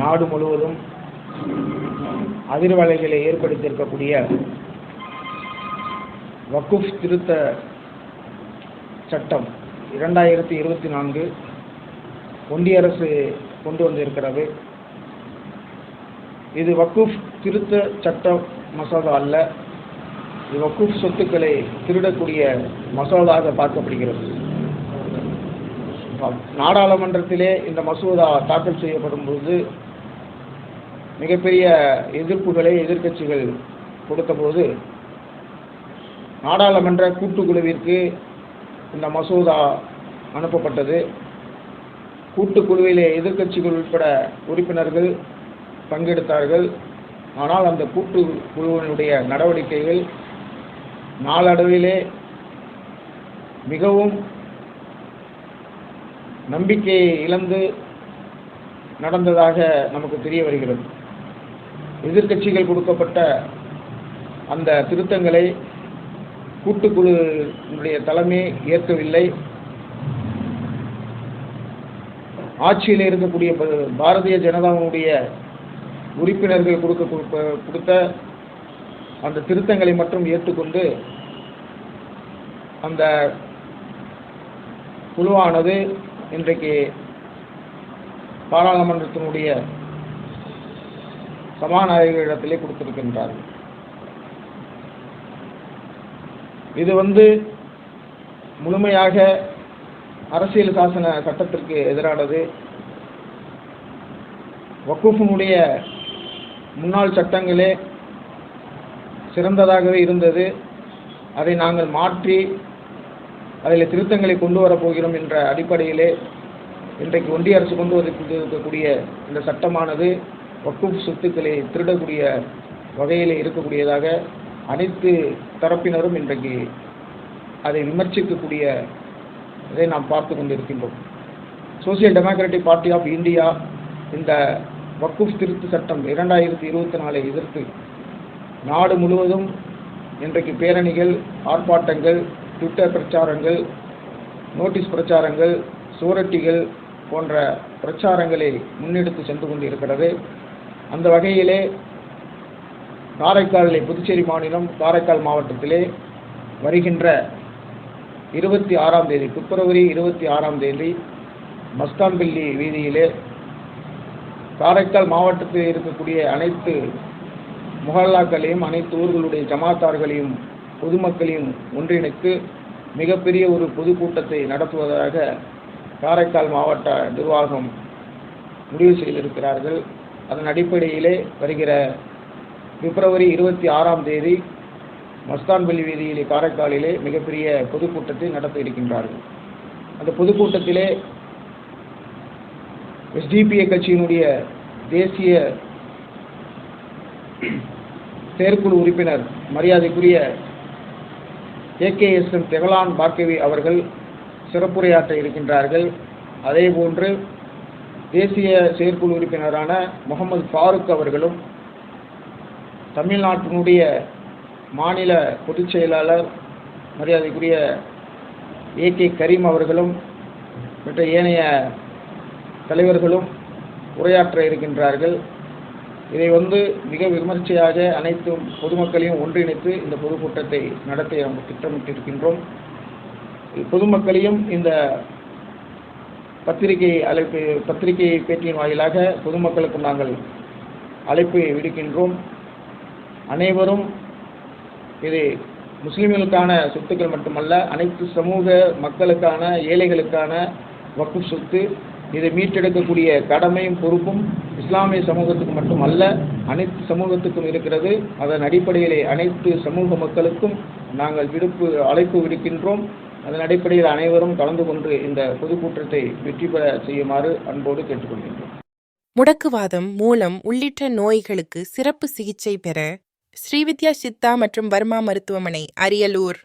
நாடு முழுவதும் அதிர்வலைகளை ஏற்படுத்தியிருக்கக்கூடிய வக்குஃப் திருத்த சட்டம் இரண்டாயிரத்தி இருபத்தி நான்கு ஒன்றிய அரசு கொண்டு வந்திருக்கிறது. இது வக்குஃப் திருத்த சட்ட மசோதா அல்ல இது வக்குஃப் சொத்துக்களை திருடக்கூடிய மசோதாக பார்க்கப்படுகிறது. நாடாளுமன்றத்திலே இந்த மசோதா தாக்கல் செய்யப்படும் போது மிகப்பெரிய எதிர்ப்புகளை எதிர்க்கட்சிகள் கொடுத்தபோது நாடாளுமன்ற கூட்டுக்குழுவிற்கு இந்த மசோதா அனுப்பப்பட்டது. கூட்டுக்குழுவிலே எதிர்க்கட்சிகள் உட்பட உறுப்பினர்கள் பங்கெடுத்தார்கள். ஆனால் அந்த கூட்டு குழுவினுடைய நடவடிக்கைகள் நாளடைவிலே மிகவும் நம்பிக்கையை இழந்து நடந்ததாக நமக்கு தெரிய வருகிறது. எதிர்க்கட்சிகள் கொடுக்கப்பட்ட அந்த திருத்தங்களை கூட்டுக்குழுவினுடைய தலைமை ஏற்கவில்லை. ஆட்சியில் இருக்கக்கூடிய பாரதிய ஜனதாவினுடைய உறுப்பினர்கள் கொடுக்க கொடுக்க- கொடுத்த அந்த திருத்தங்களை மட்டும் ஏற்றுக்கொண்டு அந்த குழுவானது இன்றைக்கு பாராளுமன்றத்தினுடைய சபாநாயகரிடத்திலே கொடுத்திருக்கின்றார்கள். இது வந்து முழுமையாக அரசியல் சாசன சட்டத்திற்கு எதிரானது. வக்குஃபினுடைய முன்னாள் சட்டங்களே சிறந்ததாகவே இருந்தது. அதை நாங்கள் மாற்றி அதில் திருத்தங்களை கொண்டு வரப்போகிறோம் என்ற அடிப்படையிலே இன்றைக்கு ஒன்றிய அரசு கொண்டு வந்திருக்கக்கூடிய இந்த சட்டமானது வக்குஃப் சொத்துக்களை திருடக்கூடிய வகையில் இருக்கக்கூடியதாக அனைத்து தரப்பினரும் இன்றைக்கு அதை விமர்சிக்கக்கூடிய இதை நாம் பார்த்து கொண்டிருக்கின்றோம். Social democratic party of India இந்த வக்குஃப் திருத்த சட்டம் இரண்டாயிரத்தி இருபத்தி நாலை எதிர்த்து நாடு முழுவதும் இன்றைக்கு பேரணிகள் ஆர்ப்பாட்டங்கள் ட்விட்டர் பிரச்சாரங்கள் நோட்டீஸ் பிரச்சாரங்கள் சுவரட்டிகள் போன்ற பிரச்சாரங்களை முன்னெடுத்து சென்று கொண்டிருக்கிறது. அந்த வகையிலே காரைக்காலிலே புதுச்சேரி மாநிலம் காரைக்கால் மாவட்டத்திலே வருகின்ற இருபத்தி ஆறாம் தேதி பிப்ரவரி இருபத்தி ஆறாம் தேதி மஸ்தான்பில்லி வீதியிலே காரைக்கால் மாவட்டத்தில் இருக்கக்கூடிய அனைத்து முகல்லாக்களையும் அனைத்து ஊர்களுடைய ஜமாத்தார்களையும் பொதுமக்களையும் ஒன்றிணைத்து மிகப்பெரிய ஒரு பொதுக்கூட்டத்தை நடத்துவதாக காரைக்கால் மாவட்ட நிர்வாகம் முடிவு செய்திருக்கிறார்கள். அதன் அடிப்படையிலே வருகிற பிப்ரவரி இருபத்தி ஆறாம் தேதி மஸ்தான்பள்ளி வீதியிலே காரைக்காலிலே மிகப்பெரிய பொதுக்கூட்டத்தை நடத்த இருக்கின்றார்கள். அந்த பொதுக்கூட்டத்திலே எஸ்டிபிஏ கட்சியினுடைய தேசிய செயற்குழு உறுப்பினர் மரியாதைக்குரிய ஏகேஎஸ்எம் தெகலான் பார்கவி அவர்கள் சிறப்புரையாற்ற இருக்கின்றார்கள். அதேபோன்று தேசிய செயற்குழு உறுப்பினரான முகமது ஃபாரூக் அவர்களும் தமிழ்நாட்டினுடைய மாநில பொதுச் செயலாளர் மரியாதைக்குரிய ஏ கே கரீம் அவர்களும் மற்ற ஏனைய தலைவர்களும் உரையாற்ற இருக்கின்றார்கள். இதை வந்து மிக விமர்சையாக அனைத்து பொதுமக்களையும் ஒன்றிணைத்து இந்த பொதுக்கூட்டத்தை நடத்த நாம் திட்டமிட்டிருக்கின்றோம். பொதுமக்களையும் இந்த பத்திரிகை அழைப்பு பத்திரிகை பேட்டியின் வாயிலாக பொதுமக்களுக்கு நாங்கள் அழைப்பு விடுக்கின்றோம். அனைவரும் இது முஸ்லிம்களுக்கான சொத்துக்கள் மட்டுமல்ல அனைத்து சமூக மக்களுக்கான ஏழைகளுக்கான வக்கு சொத்து இதை மீட்டெடுக்கக்கூடிய கடமையும் பொறுப்பும் இஸ்லாமிய சமூகத்துக்கு மட்டுமல்ல அனைத்து சமூகத்துக்கும் இருக்கிறது. அதன் அடிப்படையிலே அனைத்து சமூக மக்களுக்கும் நாங்கள் விடுப்பு அழைப்பு விடுக்கின்றோம். அதன் அடிப்படையில் அனைவரும் கலந்து கொண்டு இந்த பொதுக்கூட்டத்தை வெற்றி பெற செய்யுமாறு அன்போடு கேட்டுக்கொள்கின்றோம். முடக்குவாதம் மூலம் உள்ளிட்ட நோய்களுக்கு சிறப்பு சிகிச்சை பெற ஸ்ரீவித்யா சித்தா மற்றும் வர்மா மருத்துவமனை அரியலூர்.